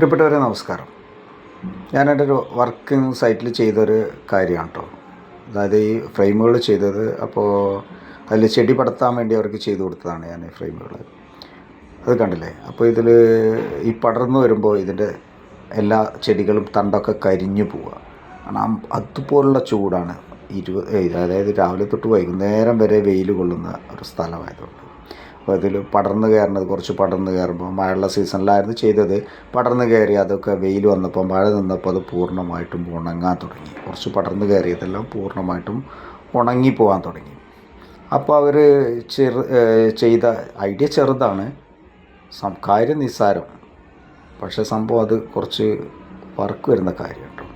പ്രിയപ്പെട്ടവരെ നമസ്കാരം. ഞാൻ ഞാനെന്റെ ഒരു വർക്കിംഗ് സൈറ്റിൽ ചെയ്തൊരു കാര്യമാണ് കേട്ടോ. അതായത് ഈ ഫ്രെയിമുകൾ ചെയ്തത് അപ്പോൾ അതിൽ ചെടി പടർത്താൻ വേണ്ടി അവർക്ക് ചെയ്തു കൊടുത്തതാണ് ഞാൻ ഈ ഫ്രെയിമുകൾ. അത് കണ്ടില്ലേ? അപ്പോൾ ഇതിൽ ഈ പടർന്ന് വരുമ്പോൾ ഇതിന്റെ എല്ലാ ചെടികളും തണ്ടൊക്കെ കരിഞ്ഞു പോവുക. കാരണം അതുപോലുള്ള ചൂടാണ് ഇരുപത് അതായത് രാവിലെ തൊട്ട് വൈകുന്നേരം വരെ വെയിൽ കൊള്ളുന്ന ഒരു സ്ഥലമായതുകൊണ്ട്. അപ്പോൾ അതിൽ പടർന്ന് കയറുന്നത് കുറച്ച് പടർന്നു കയറുമ്പോൾ മഴയുള്ള സീസണിലായിരുന്നു ചെയ്തത്. പടർന്നു കയറി അതൊക്കെ വെയിൽ വന്നപ്പോൾ മഴ നിന്നപ്പോൾ അത് പൂർണമായിട്ടും ഉണങ്ങാൻ തുടങ്ങി. കുറച്ച് പടർന്നു കയറിയതെല്ലാം പൂർണമായിട്ടും ഉണങ്ങി പോകാൻ തുടങ്ങി. അപ്പോൾ അവർ ചെറു ചെയ്ത ഐഡിയ ചെറുതാണ്. സം കാര്യം നിസ്സാരം. പക്ഷേ സംഭവം അത് കുറച്ച് വർക്ക് വരുന്ന കാര്യം കേട്ടോ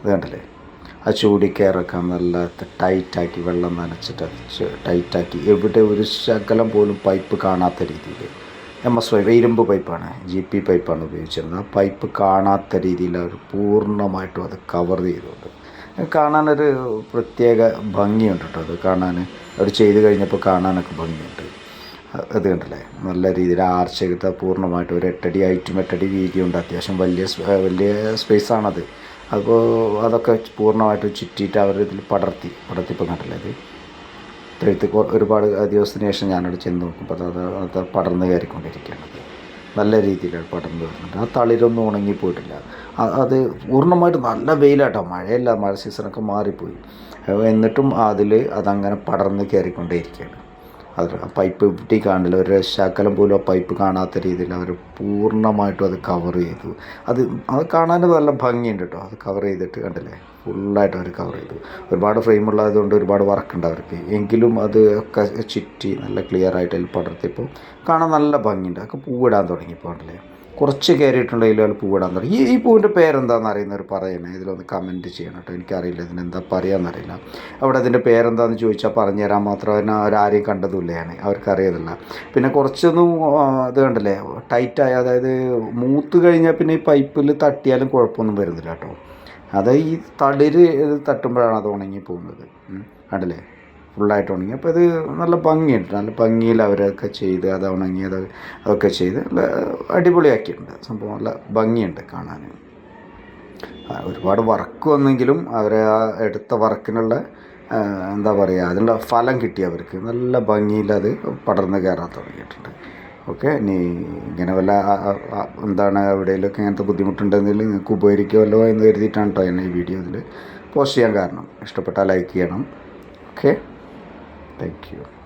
ഇത് കണ്ടില്ലേ? ആ ചൂടിക്കയറൊക്കെ നല്ല ടൈറ്റാക്കി വെള്ളം നനച്ചിട്ട് ടൈറ്റാക്കി. എവിടെ ഒരു ശകലം പോലും പൈപ്പ് കാണാത്ത രീതിയിൽ. എം എസ് വൈ ഇരുമ്പ് പൈപ്പാണ് ജി പി പൈപ്പാണ് ഉപയോഗിച്ചിരുന്നത്. ആ പൈപ്പ് കാണാത്ത രീതിയിൽ അവർ പൂർണമായിട്ടും അത് കവർ ചെയ്തുകൊണ്ട്. കാണാനൊരു പ്രത്യേക ഭംഗിയുണ്ട് കേട്ടോ. അത് കാണാൻ അവർ ചെയ്ത് കഴിഞ്ഞപ്പോൾ കാണാനൊക്കെ ഭംഗിയുണ്ട്. അത് കണ്ടല്ലേ? നല്ല രീതിയിൽ ആർച്ച് പൂർണമായിട്ടും പൂർണമായിട്ട് ഒരു എട്ടടി ഹൈറ്റും എട്ടടി വീതിയുണ്ട്. അത്യാവശ്യം വലിയ വലിയ സ്പേസാണത്. അപ്പോൾ അതൊക്കെ പൂർണമായിട്ട് ചുറ്റിയിട്ട് അവർ ഇതിൽ പടർത്തി പടർത്തിപ്പോൾ കണ്ടില്ലേ ഇത്? തെഴുത്ത് ഒരുപാട് ദിവസത്തിന് ശേഷം ഞാനവിടെ ചെന്ന് നോക്കുമ്പോൾ അത് അത് പടർന്ന് കയറിക്കൊണ്ടിരിക്കുകയാണ്. നല്ല രീതിയിലാണ് പടർന്ന് വരുന്നുണ്ട്. ആ തളിരൊന്നും ഉണങ്ങിപ്പോയിട്ടില്ല. അത് പൂർണമായിട്ട് നല്ല വെയിലാട്ടോ. മഴയല്ല മഴ സീസണൊക്കെ മാറിപ്പോയി. എന്നിട്ടും അതിൽ അതങ്ങനെ പടർന്ന് കയറിക്കൊണ്ടേയിരിക്കുകയാണ്. അത് പൈപ്പ് ഇട്ടി കാണില്ല. ഒരു രക്ഷാക്കലം പോലും ആ പൈപ്പ് കാണാത്ത രീതിയിൽ അവർ പൂർണമായിട്ടും അത് കവർ ചെയ്തു. അത് അത് കാണാൻ നല്ല ഭംഗിയുണ്ട് കേട്ടോ. അത് കവർ ചെയ്തിട്ട് കണ്ടില്ലേ? ഫുള്ളായിട്ട് അവർ കവർ ചെയ്തു. ഒരുപാട് ഫ്രെയിം ഉള്ളതുകൊണ്ട് ഒരുപാട് വർക്ക് ഉണ്ട് അവർക്ക്. എങ്കിലും അത് ഒക്കെ ചുറ്റി നല്ല ക്ലിയർ ആയിട്ട് അതിൽ പടർത്തിയപ്പോൾ കാണാൻ നല്ല ഭംഗിയുണ്ട്. അതൊക്കെ പൂവിടാൻ തുടങ്ങിയപ്പോൾ കണ്ടില്ലേ? കുറച്ച് കയറിയിട്ടുണ്ട് അതിൽ പൂവിടാൻ തുടങ്ങി. ഈ പൂവിന്റെ പേരെന്താണെന്ന് അറിയുന്നവർ പറയണേ ഇതിലൊന്ന് കമന്റ് ചെയ്യണം കേട്ടോ. എനിക്കറിയില്ല ഇതിനെന്താ പറയാമെന്നറിയില്ല അവിടെ അതിന്റെ പേരെന്താണെന്ന് ചോദിച്ചാൽ പറഞ്ഞു തരാൻ മാത്രം അതിനെ അവരാരെയും കണ്ടതുമില്ലയാണ് അവർക്കറിയതില്ല പിന്നെ കുറച്ചൊന്നും ഇത് കണ്ടില്ലേ ടൈറ്റായ അതായത് മൂത്ത് കഴിഞ്ഞാൽ പിന്നെ ഈ പൈപ്പിൽ തട്ടിയാലും കുഴപ്പമൊന്നും വരുന്നില്ല കേട്ടോ. അത് ഈ തളിര് തട്ടുമ്പോഴാണ് അത് ഉണങ്ങി പോകുന്നത്. കണ്ടില്ലേ? ഫുള്ളായിട്ട് ഉണങ്ങി. അപ്പോൾ ഇത് നല്ല ഭംഗിയുണ്ട്. നല്ല ഭംഗിയിൽ അവരൊക്കെ ചെയ്ത് അത് ഉണങ്ങിയത് അതൊക്കെ ചെയ്ത് നല്ല അടിപൊളിയാക്കിയിട്ടുണ്ട്. സംഭവം നല്ല ഭംഗിയുണ്ട് കാണാൻ. ഒരുപാട് വർക്ക് വന്നെങ്കിലും അവർ ആ എടുത്ത വർക്കിനുള്ള എന്താ പറയുക അതിനുള്ള ഫലം കിട്ടി അവർക്ക്. നല്ല ഭംഗിയിൽ അത് പടർന്ന് കയറാൻ തുടങ്ങിയിട്ടുണ്ട്. ഓക്കെ ഇനി ഇങ്ങനെ വല്ല എന്താണ് എവിടെയെങ്കിലുമൊക്കെ ഇങ്ങനത്തെ ബുദ്ധിമുട്ടുണ്ടെങ്കിൽ നിങ്ങൾക്ക് ഉപകരിക്കുമല്ലോ എന്ന് കരുതിയിട്ടാണ് കേട്ടോ എന്നെ ഈ വീഡിയോ ഇതിൽ പോസ്റ്റ് ചെയ്യാൻ കാരണം. ഇഷ്ടപ്പെട്ടാൽ ലൈക്ക് ചെയ്യണം. ഓക്കെ. Thank you.